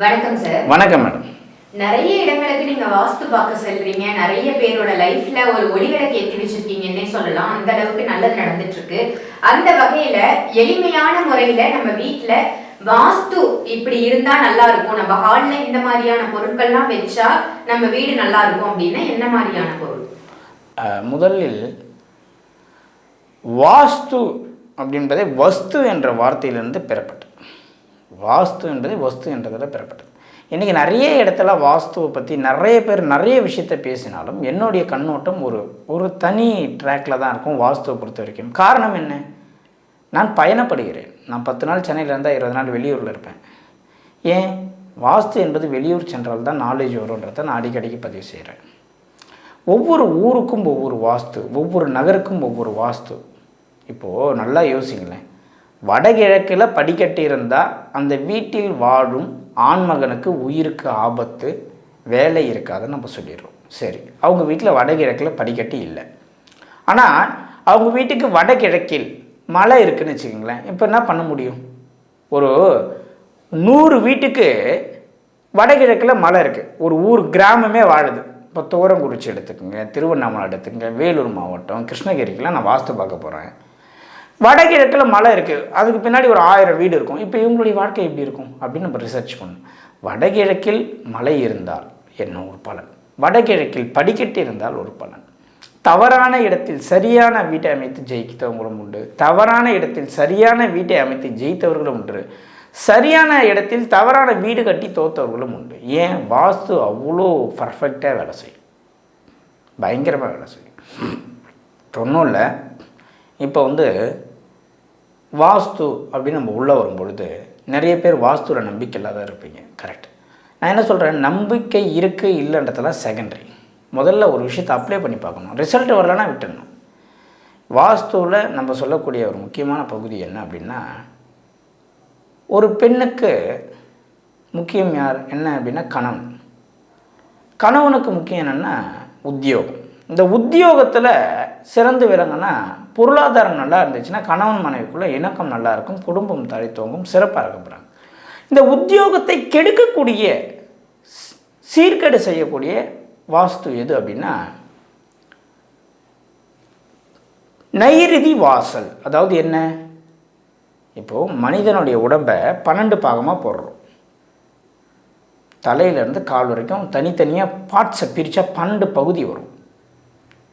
வணக்கம் சார் வணக்கம் மேடம் நிறைய இடங்களுக்கு நீங்க வாஸ்து பார்க்க செல்றீங்க. நிறைய பேரோட லைஃப்ல ஒரு ஒளிவிளக்கு ஏற்றி வச்சிருக்கீங்கன்னே சொல்லலாம். அந்த அளவுக்கு நல்லது நடந்துட்டு இருக்கு அந்த வகையில எளிமையான முறையில நம்ம வீட்ல வாஸ்து இப்படி இருந்தா நல்லா இருக்கும். நம்ம ஹால்ல இந்த மாதிரியான பொருட்கள்லாம் வச்சா நம்ம வீடு நல்லா இருக்கும் அப்படின்னா என்ன மாதிரியான பொருள்? முதலில் வாஸ்து அப்படின்றதே வஸ்து என்ற வார்த்தையிலிருந்து பெறப்பட்டது. வாஸ்து என்பது வஸ்து என்றதில் பெறப்பட்டது. இன்றைக்கி நிறைய இடத்துல வாஸ்துவை பற்றி நிறைய பேர் நிறைய விஷயத்த பேசினாலும் என்னுடைய கண்ணோட்டம் ஒரு ஒரு தனி ட்ராக்கில் தான் இருக்கும் வாஸ்துவை பொறுத்த வரைக்கும். காரணம் என்ன? நான் பயணப்படுகிறேன். நான் பத்து நாள் சென்னையில் இருந்தால் இருபது நாள் வெளியூரில் இருப்பேன். ஏன்? வாஸ்து என்பது வெளியூர் சென்றால் தான் நாலேஜ் வரும்ன்றதை நான் அடிக்கடிக்கு பதிவு செய்கிறேன் ஒவ்வொரு ஊருக்கும் ஒவ்வொரு வாஸ்து ஒவ்வொரு நகருக்கும் ஒவ்வொரு வாஸ்து. இப்போது நல்லா யோசிங்களேன். வடகிழக்கில் படிக்கட்டு இருந்தால் அந்த வீட்டில் வாழும் ஆண்மகனுக்கு உயிருக்கு ஆபத்து வேலை இருக்காதுன்னு நம்ம சொல்லிடுறோம். சரி அவங்க வீட்டில் வடகிழக்கில் படிக்கட்டு இல்லை. ஆனால் அவங்க வீட்டுக்கு வடகிழக்கில் மலை இருக்குன்னு வச்சுக்கோங்களேன் இப்போ என்ன பண்ண முடியும்? ஒரு நூறு வீட்டுக்கு வடகிழக்கில் மலை இருக்குது ஒரு ஊர் கிராமமே வாழுது. இப்போ தோரங்குறிச்சி எடுத்துக்கோங்க திருவண்ணாமலை எடுத்துக்கோங்க வேலூர் மாவட்டம் கிருஷ்ணகிரிக்கெலாம் நான் வாஸ்து பார்க்க போகிறேன். வடகிழக்கில் மலை இருக்குது அதுக்கு பின்னாடி ஒரு ஆயிரம் வீடு இருக்கும். இப்போ இவங்களுடைய வாழ்க்கை எப்படி இருக்கும்? அப்படின்னு நம்ம ரிசர்ச் பண்ணணும். வடகிழக்கில் மலை இருந்தால் என்ன ஒரு பலன்? வடகிழக்கில் படிக்கட்டு இருந்தால் ஒரு பலன். தவறான இடத்தில் சரியான வீட்டை அமைத்து ஜெயித்தவங்களும் உண்டு. தவறான இடத்தில் சரியான வீட்டை அமைத்து ஜெயித்தவர்களும் உண்டு. சரியான இடத்தில் தவறான வீடு கட்டி தோத்தவர்களும் உண்டு. ஏன்? வாஸ்து அவ்வளோ பர்ஃபெக்டாக வேலை செய்யும். பயங்கரமாக வேலை செய்யும். ஒன்றும் இல்லை. இப்போ வந்து வாஸ்து அப்படின்னு நம்ம உள்ளே வரும் பொழுது நிறைய பேர் வாஸ்துவில் நம்பிக்கை இல்லாத இருப்பீங்க. கரெக்ட் நான் என்ன சொல்கிறேன் நம்பிக்கை இருக்குது இல்லைன்றதெல்லாம் செகண்டரி முதல்ல ஒரு விஷயத்தை அப்ளை பண்ணி பார்க்கணும். ரிசல்ட் வரலன்னா விட்டுடணும். வாஸ்துவில் நம்ம சொல்லக்கூடிய ஒரு முக்கியமான பகுதி என்ன அப்படின்னா ஒரு பெண்ணுக்கு முக்கியம் யார்? என்ன அப்படின்னா கணவன். கணவனுக்கு முக்கியம் என்னென்னா உத்தியோகம். இந்த உத்தியோகத்தில் சிறந்து விளங்கன்னா பொருளாதாரம் நல்லா இருந்துச்சுன்னா கணவன் மனைவிக்குள்ளே இணக்கம் நல்லா இருக்கும் குடும்பம் தழைத்தோங்கும் சிறப்பாக இருக்கப்படுறாங்க இந்த உத்தியோகத்தை கெடுக்கக்கூடிய சீர்கேடு செய்யக்கூடிய வாஸ்து எது அப்படின்னா நைருதி வாசல். அதாவது என்ன? இப்போது மனிதனுடைய உடம்பை பன்னெண்டு பாகமாக போடுறோம். தலையிலேருந்து கால் வரைக்கும் தனித்தனியாக பார்ட்ஸை பிரித்தா பன்னெண்டு பகுதி வரும்.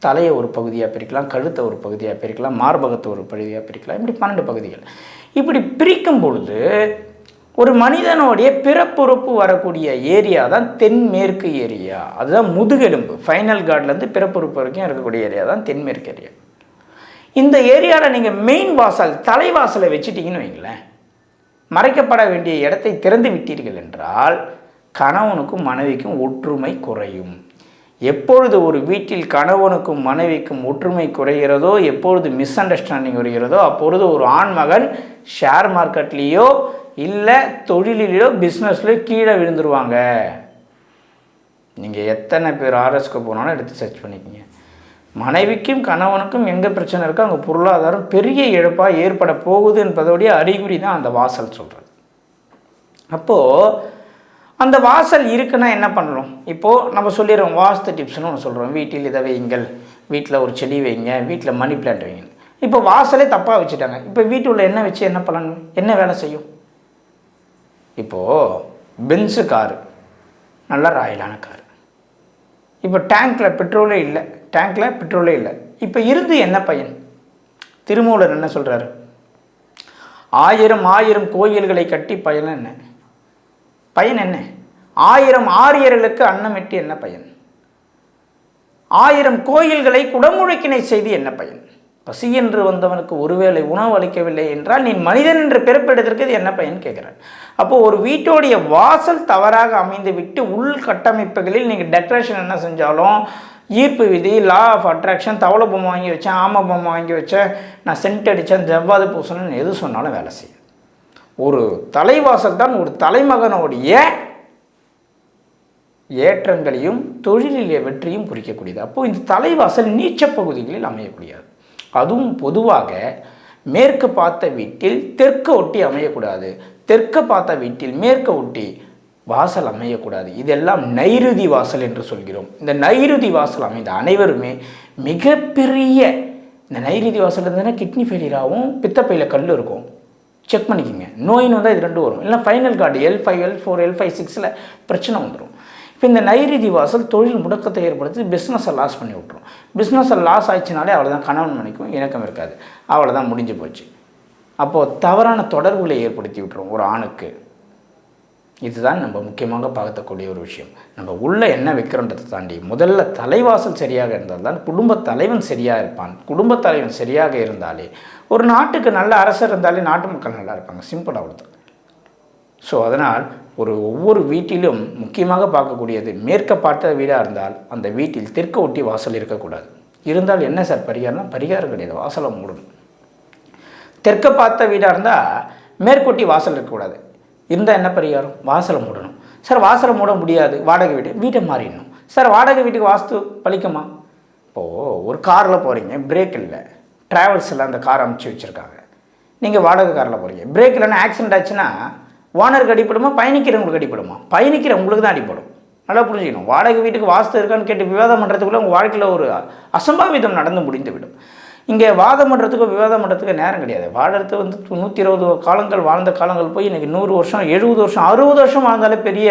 தலையை ஒரு பகுதியாக பிரிக்கலாம் கழுத்தை ஒரு பகுதியாக பிரிக்கலாம் மார்பகத்தை ஒரு பகுதியாக பிரிக்கலாம் இப்படி பன்னெண்டு பகுதிகள். இப்படி பிரிக்கும் பொழுது ஒரு மனிதனுடைய பிறப்புறுப்பு வரக்கூடிய ஏரியா தான் தென்மேற்கு ஏரியா. அதுதான் முதுகெலும்பு. ஃபைனல் கார்ட்லேருந்து பிறப்புறுப்பு வரைக்கும் இருக்கக்கூடிய ஏரியா தான் தென்மேற்கு ஏரியா. இந்த ஏரியாவில் நீங்கள் மெயின் வாசல் தலைவாசலை வச்சுட்டீங்கன்னு வைங்களேன். மறைக்கப்பட வேண்டிய இடத்தை திறந்து விட்டீர்கள் என்றால் கணவனுக்கும் மனைவிக்கும் ஒற்றுமை குறையும். எப்பொழுது ஒரு வீட்டில் கணவனுக்கும் மனைவிக்கும் ஒற்றுமை குறைகிறதோ எப்பொழுது மிஸ் அண்டர்ஸ்டாண்டிங் வருகிறதோ அப்பொழுது ஒரு ஆண்மகன் ஷேர் மார்க்கெட்லேயோ இல்லை தொழிலிலோ பிஸ்னஸ்லேயோ கீழே விழுந்துருவாங்க. நீங்கள் எத்தனை பேர் ஆர்எஸ்க்கு போனாலும் எடுத்து சர்ச் பண்ணிக்கங்க. மனைவிக்கும் கணவனுக்கும் எங்கே பிரச்சனை இருக்கோ அங்கே பொருளாதாரம் பெரிய இழப்பாக ஏற்பட போகுது என்பதோடைய அறிகுறி தான் அந்த வாசல் சொல்கிறது அப்போது அந்த வாசல் இருக்குன்னா என்ன பண்ணணும் இப்போது நம்ம சொல்லிடுறோம் வாஸ்து டிப்ஸ்னு ஒன்று சொல்கிறோம் வீட்டில் இதை வையுங்கள். வீட்டில் ஒரு செடி வைங்க. வீட்டில் மணி பிளான்ட் வைங்க இப்போ வாசலே தப்பாக வச்சுட்டாங்க. இப்போ வீட்டுள்ள என்ன வச்சு என்ன பண்ணணும்? என்ன வேலை செய்யும்? இப்போது பென்ஸு காரு. நல்ல ராயலான கார். இப்போ டேங்க்கில் பெட்ரோலே இல்லை. டேங்க்கில் பெட்ரோலே இல்லை. இப்போ இருந்து என்ன பையன்? திருமூலர் என்ன சொல்கிறாரு ஆயிரம் ஆயிரம் கோயில்களை கட்டி பயன் என்ன? பயன் என்ன? ஆயிரம் ஆரியர்களுக்கு அன்னமிட்டு என்ன பயன்? ஆயிரம் கோயில்களை குடமுழுக்கினை செய்து என்ன பயன்? பசி என்று வந்தவனுக்கு ஒருவேளை உணவு அளிக்கவில்லை என்றால் நீ மனிதன் என்று பிறப்பெடுத்திற்கு இது என்ன பயன் கேட்குறேன் அப்போது ஒரு வீட்டோடைய வாசல் தவறாக அமைந்து விட்டு உள் கட்டமைப்புகளில் நீங்கள் டெக்கரேஷன் என்ன செஞ்சாலும் ஈர்ப்பு விதி லா ஆஃப் அட்ராக்ஷன் தவளை பொம்மை வாங்கி வச்சேன் ஆமை பொம்மை வாங்கி வச்சேன் நான் சென்ட் அடித்தேன் ஜவ்வாது பூசணும்னு எது சொன்னாலும் வேலை செய்யும். ஒரு தலைவாசல் தான் ஒரு தலைமகனுடைய ஏற்றங்களையும் தொழிலிலே வெற்றியும் குறிக்கக்கூடியது. அப்போது இந்த தலைவாசல் நீச்ச பகுதிகளில் அமையக்கூடியது. அதுவும் பொதுவாக மேற்கு பார்த்த வீட்டில் தெற்கு ஒட்டி அமையக்கூடாது. தெற்கு பார்த்த வீட்டில் மேற்கு ஒட்டி வாசல் அமையக்கூடாது. இதெல்லாம் நைருதி வாசல் என்று சொல்கிறோம். இந்த நைருதி வாசல் அமைந்த அனைவருமே மிகப்பெரிய இந்த நைருதி வாசல் இருந்ததுன்னா கிட்னி ஃபெயிலியராகவும் பித்தப்பையில் கல் இருக்கும். செக் பண்ணிக்கோங்க. நோயின்னு வந்தால் இது ரெண்டு வரும். இல்லை final card L five L four L five சிக்ஸில் பிரச்சனை வந்துடும் இப்போ இந்த நைரீதி வாசல் தொழில் முடக்கத்தை ஏற்படுத்தி பிஸ்னஸை லாஸ் பண்ணி விட்ரும் பிஸ்னஸை லாஸ் ஆயிடுச்சுனாலே அவ்வளோதான் கணவன் மணிக்கும் இணக்கம் இருக்காது. அவ்வளோதான் முடிஞ்சு போச்சு. அப்போது தவறான தொடர்புகளை ஏற்படுத்தி விட்டுரும் ஒரு ஆணுக்கு. இதுதான் நம்ம முக்கியமாக பார்க்கக்கூடிய ஒரு விஷயம். நம்ம உள்ளே என்ன வைக்கிறோன்றதை தாண்டி முதல்ல தலைவாசல் சரியாக இருந்தால் தான் குடும்ப தலைவன் சரியாக இருப்பான். குடும்ப தலைவன் சரியாக இருந்தாலே ஒரு நாட்டுக்கு நல்ல அரசர் இருந்தாலே நாட்டு மக்கள் நல்லா இருப்பாங்க. சிம்பிள் அவ்வளோதான் ஸோ அதனால் ஒரு ஒவ்வொரு வீட்டிலும் முக்கியமாக பார்க்கக்கூடியது மேற்க பார்த்த வீடாக இருந்தால் அந்த வீட்டில் தெற்கு ஒட்டி வாசல் இருக்கக்கூடாது. இருந்தால் என்ன சார் பரிகாரம்னா பரிகாரம் கிடையாது. வாசலை மூடணும். தெற்க பார்த்த வீடாக இருந்தால் மேற்கொட்டி வாசல் இருக்கக்கூடாது. இருந்தால் என்ன பரிகாரம்? வாசலை மூடணும். சார் வாசலை மூட முடியாது. வாடகை வீடு. வீட்டை மாறிடணும். சார் வாடகை வீட்டுக்கு வாஸ்து பழிக்குமா இப்போது ஒரு காரில் போகிறீங்க பிரேக் இல்லை. ட்ராவல்ஸில் அந்த கார் அமுச்சு வச்சுருக்காங்க. நீங்கள் வாடகை காரில் போகிறீங்க பிரேக் இல்லைன்னா ஆக்சிடென்ட் ஆச்சுன்னா ஓனருக்கு அடிப்படுமா பயணிக்கிறவங்களுக்கு அடிப்படுமா பயணிக்கிறவங்களுக்கு தான் அடிப்படும் நல்லா புரிஞ்சுக்கணும். வாடகை வீட்டுக்கு வாஸ்து இருக்கான்னு கேட்டு விவாதம் பண்ணுறதுக்குள்ளே உங்கள் வாழ்க்கையில் ஒரு அசம்பாவிதம் நடந்து முடிந்து விடும் இங்கே வாதம் பண்ணுறதுக்கோ விவாதம் பண்ணுறதுக்கு நேரம் கிடையாது. வாழறது வந்து நூற்றி இருபது காலங்கள் வாழ்ந்த காலங்கள் போய் இன்றைக்கி நூறு வருஷம் எழுபது வருஷம் அறுபது வருஷம் வாழ்ந்தாலே பெரிய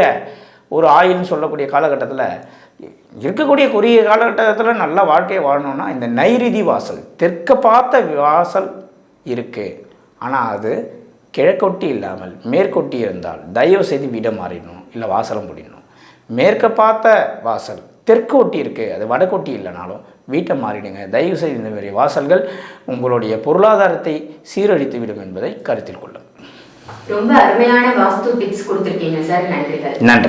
ஒரு ஆயுள்னு சொல்லக்கூடிய காலகட்டத்தில் இருக்கக்கூடிய குறுகிய காலகட்டத்தில் நல்ல வாழ்க்கையை வாழணும்னா இந்த நைரிதி வாசல் தெற்க பார்த்த வாசல் இருக்குது ஆனால் அது கிழக்கொட்டி இல்லாமல் மேற்கொட்டி இருந்தால் தயவு செய்து வீடை மாறிடணும் இல்லை வாசலம் முடியணும் மேற்க பார்த்த வாசல் தெற்கு ஒட்டி இருக்குது அது வடக்கொட்டி இல்லைனாலும் வீட்டை மாறிடுங்க. தயவு செய்து இந்த மாதிரி வாசல்கள் உங்களுடைய பொருளாதாரத்தை சீரழித்து விடும் என்பதை கருத்தில் கொள்ளும். ரொம்ப அருமையான வாஸ்து டிப்ஸ் கொடுத்துருக்கீங்க சார். நன்றிகள் நன்றி.